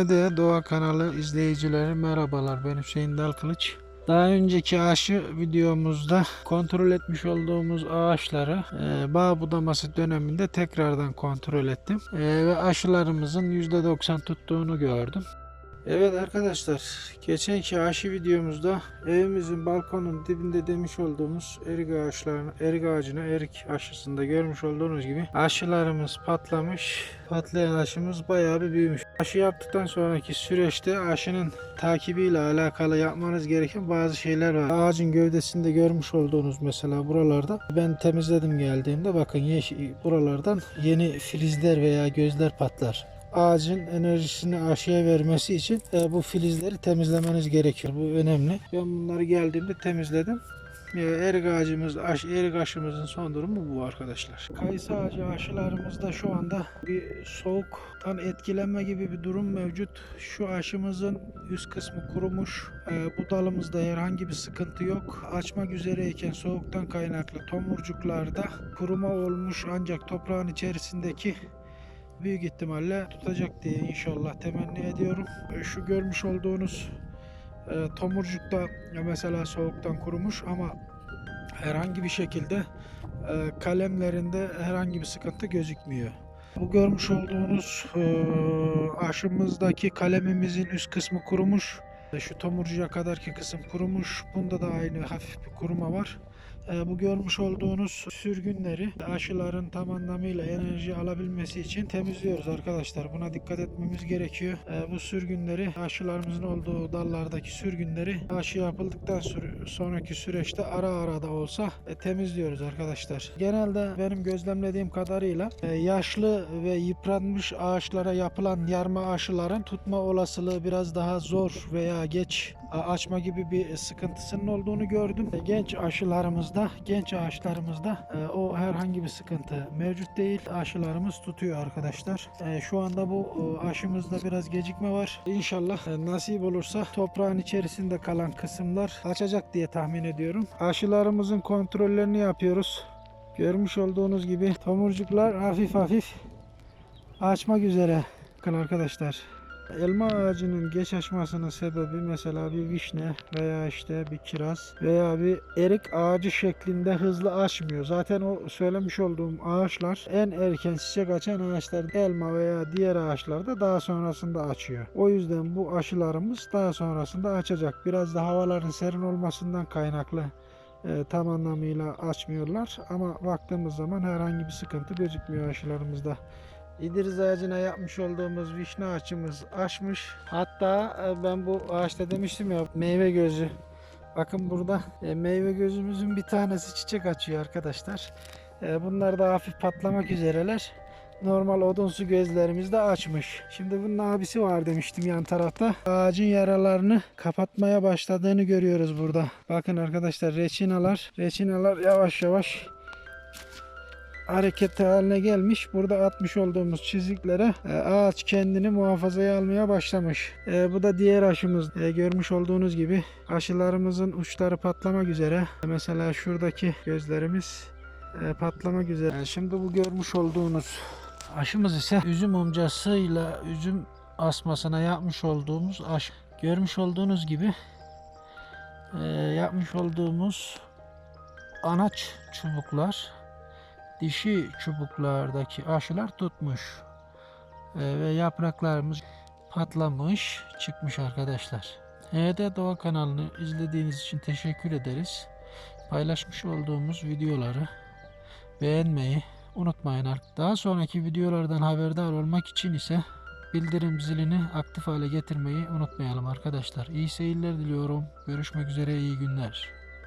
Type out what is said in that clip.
de Doğa kanalı izleyicileri merhabalar. Ben Hüseyin Dalkılıç. Daha önceki aşı videomuzda kontrol etmiş olduğumuz ağaçları e, bağ budaması döneminde tekrardan kontrol ettim. E, ve aşılarımızın %90 tuttuğunu gördüm. Evet arkadaşlar, geçenki aşı videomuzda evimizin balkonun dibinde demiş olduğumuz erik ağaçlarını, erik ağacına erik aşısında görmüş olduğunuz gibi aşılarımız patlamış. Patlayan aşımız bayağı bir büyümüş. Aşı yaptıktan sonraki süreçte aşının takibiyle alakalı yapmanız gereken bazı şeyler var. Ağacın gövdesinde görmüş olduğunuz mesela buralarda ben temizledim geldiğimde bakın buralardan yeni filizler veya gözler patlar ağacın enerjisini aşıya vermesi için e, bu filizleri temizlemeniz gerekiyor. Bu önemli. Ben bunları geldiğimde temizledim. E, erik ağacımız, aş, erik aşımızın son durumu bu arkadaşlar. Kayısı ağacı aşılarımızda şu anda bir soğuktan etkilenme gibi bir durum mevcut. Şu aşımızın üst kısmı kurumuş. E, bu dalımızda herhangi bir sıkıntı yok. Açmak üzereyken soğuktan kaynaklı tomurcuklarda kuruma olmuş ancak toprağın içerisindeki büyük ihtimalle tutacak diye inşallah temenni ediyorum. E, Şu görmüş olduğunuz e, tomurcukta ya mesela soğuktan kurumuş ama herhangi bir şekilde e, kalemlerinde herhangi bir sıkıntı gözükmüyor. Bu görmüş olduğunuz e, aşımızdaki kalemimizin üst kısmı kurumuş. E, Şu tomurcuya kadarki kısım kurumuş. Bunda da aynı hafif bir kuruma var. E, Bu görmüş olduğunuz sürgünleri aşıların tam anlamıyla enerji alabilmesi için temizliyoruz arkadaşlar. Buna dikkat etmemiz gerekiyor. E, Bu sürgünleri aşılarımızın olduğu dallardaki sürgünleri aşı yapıldıktan sonraki süreçte ara ara da olsa e, temizliyoruz arkadaşlar. Genelde benim gözlemlediğim kadarıyla yaşlı ve yıpranmış ağaçlara yapılan yarma aşıların tutma olasılığı biraz daha zor veya geç açma gibi bir sıkıntısının olduğunu gördüm. Genç aşılarımızda, genç ağaçlarımızda e, o herhangi bir sıkıntı mevcut değil. Aşılarımız tutuyor arkadaşlar. E, Şu anda bu e, aşımızda biraz gecikme var. İnşallah e, nasip olursa toprağın içerisinde kalan kısımlar açacak diye tahmin ediyorum. Aşılarımızın kontrollerini yapıyoruz. Görmüş olduğunuz gibi tomurcuklar hafif hafif açmak üzere. Bakın arkadaşlar. Elma ağacının geç açmasının sebebi mesela bir vişne veya işte bir kiraz veya bir erik ağacı şeklinde hızlı açmıyor. Zaten o söylemiş olduğum ağaçlar en erken çiçek açan ağaçlar elma veya diğer ağaçlarda daha sonrasında açıyor. O yüzden bu aşılarımız daha sonrasında açacak. Biraz da havaların serin olmasından kaynaklı e, tam anlamıyla açmıyorlar ama baktığımız zaman herhangi bir sıkıntı gözükmüyor aşılarımızda. İdiriz ağacına yapmış olduğumuz vişne ağaçımız açmış. Hatta e, ben bu ağaçta demiştim ya meyve gözü. Bakın burada e, meyve gözümüzün bir tanesi çiçek açıyor arkadaşlar. E, Bunlar da hafif patlamak üzereler. Normal odunsu gözlerimiz de açmış. Şimdi bunun abisi var demiştim yan tarafta. Ağacın yaralarını kapatmaya başladığını görüyoruz burada. Bakın arkadaşlar reçinalar, reçinalar yavaş yavaş hareket haline gelmiş. Burada atmış olduğumuz çiziklere e, ağaç kendini muhafazaya almaya başlamış. E, bu da diğer aşımız. E, görmüş olduğunuz gibi aşılarımızın uçları patlamak üzere. Mesela şuradaki gözlerimiz patlamak üzere. Şimdi bu görmüş olduğunuz aşımız ise üzüm omcasıyla üzüm asmasına yapmış olduğumuz aşı. Görmüş olduğunuz gibi yapmış olduğumuz anaç çubuklar dişi çubuklardaki aşılar tutmuş Ee, ve yapraklarımız patlamış çıkmış arkadaşlar. HD Doğa kanalını izlediğiniz için teşekkür ederiz. Paylaşmış olduğumuz videoları beğenmeyi unutmayın. Daha sonraki videolardan haberdar olmak için ise bildirim zilini aktif hale getirmeyi unutmayalım arkadaşlar. İyi seyirler diliyorum. Görüşmek üzere iyi günler.